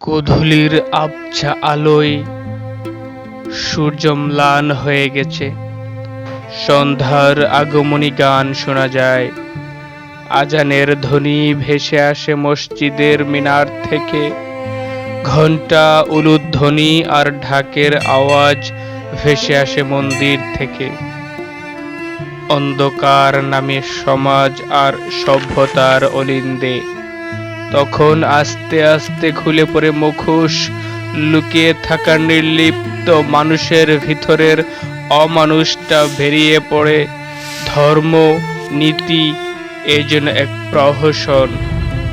গোধূলির আবছা আলোয় সূর্য ম্লান হয়ে গেছে। সন্ধ্যার আগমনী গান শোনা যায়। আজানের ধ্বনি ভেসে আসে মসজিদের মিনার থেকে। ঘণ্টা উলুধ্বনি আর ঢাকের আওয়াজ ভেসে আসে মন্দির থেকে। অন্ধকার নামে সমাজ আর সভ্যতার অলিন্দে। তখন আস্তে আস্তে খুলে পড়ে মুখোশ। লুকিয়ে থাকা নির্লিপ্ত মানুষের ভিতরের অমানুষটা বেরিয়ে পড়ে। ধর্ম, নীতি এই জন্য এক প্রহসন।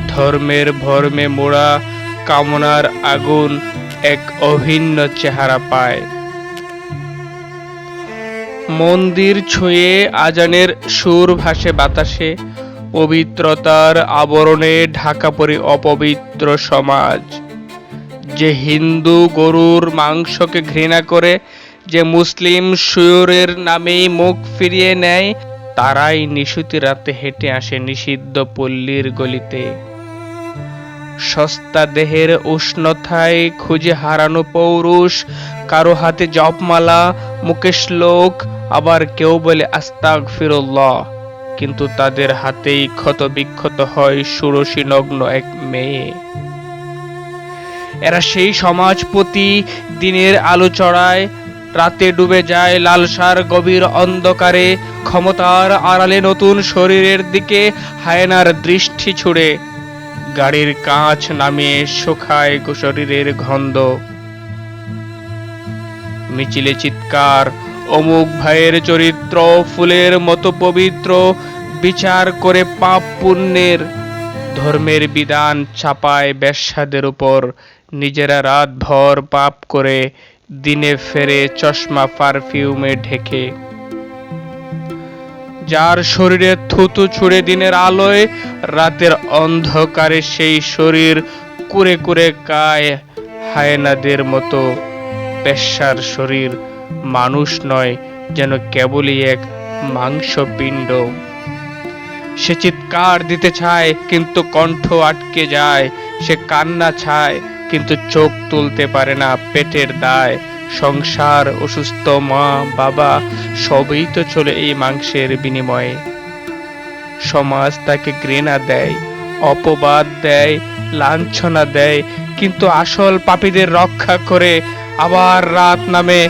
ধর্মের ভর্মে মোড়া কামনার আগুন এক অভিন্ন চেহারা পায়। মন্দির ছুঁয়ে আজানের সুর ভাসে বাতাসে। পবিত্রতার আবরণে ঢাকা পড়ে অপবিত্র সমাজ। যে হিন্দু গরুর মাংসকে ঘৃণা করে, যে মুসলিম শুয়োরের নামেই মুখ ফিরিয়ে নেয়, তারাই নিশুতি রাতে হেঁটে আসে নিষিদ্ধ পল্লীর গলিতে। সস্তা দেহের উষ্ণতায় খুঁজে হারানো পৌরুষ, কারও হাতে জপমালা মুখে শ্লোক আবার কেউ বলে আস্তাক ফিরুল্লাহ কিন্তু তাদের হাতেই ক্ষত বিক্ষত হয় ষোড়শী নগ্ন এক মেয়ে। এরা সেই সমাজপতি দিনের আলো চড়ায় রাতে ডুবে যায় লালসার গভীর অন্ধকারে, ক্ষমতার আড়ালে নতুন শরীরের দিকে হায়নার দৃষ্টি ছুড়ে। গাড়ির কাঁচ নামিয়ে শুকায় শরীরের গন্ধ। মিছিলে চিৎকার অমুক ভাইয়ের চরিত্র, ফুলের মতো পবিত্র, বিচার করে পাপ পুণ্যের। ধর্মের বিধান ছাপায় বেশ্যাদের উপর। নিজেরা রাত ভর পাপ করে দিনে ফেরে চশমা পারফিউমে ঢেকে। যার শরীরে থুতু ছুড়ে দিনের আলোয়, রাতের অন্ধকারে সেই শরীর কুরে কুরে কায় হায়নাদের মতো। পেশার শরীর মানুষ নয়, যেন কেবলই এক মাংসপিণ্ড। সে চিৎকার দিতে চায়, কিন্তু কণ্ঠ আটকে যায়। সে কান্না চায় কিন্তু চোখ তুলতে পারে না পেটের দায়। সংসার অসুস্থ মা, বাবা, সবই তো চলে এই মাংসের বিনিময়ে। সমাজ তাকে ঘৃণা দেয়, অপবাদ দেয়, লাঞ্ছনা দেয়, কিন্তু আসল পাপীদের রক্ষা করে আবার রাত নামে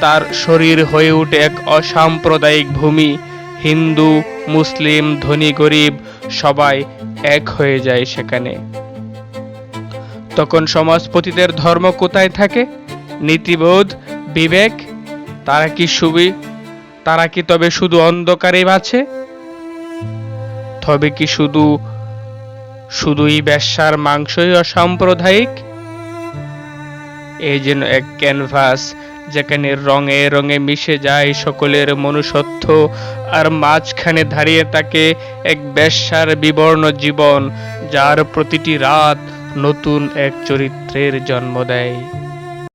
তার শরীর হয়ে ওঠে এক অসাম্প্রদায়িক ভূমি। হিন্দু, মুসলিম, ধনী, গরিব সবাই এক হয়ে যায় সেখানে। তখন সমাজপতিদের ধর্ম কোথায় থাকে? নীতিবোধ, বিবেক, তারা কি সুবি, তারা কি তবে শুধু অন্ধকারে বাঁচে তবে কি শুধু, শুধুই বেশ্যার মাংসই অসাম্প্রদায়িক? এই যেন এক ক্যানভাস যেখানে রঙে রঙে মিশে যায় সকলের মনুষ্যত্ব, আর মাঝখানে দাঁড়িয়ে থাকে এক বেশ্যার বিবর্ণ জীবন, যার প্রতিটি রাত নতুন এক চরিত্রের জন্ম দেয়।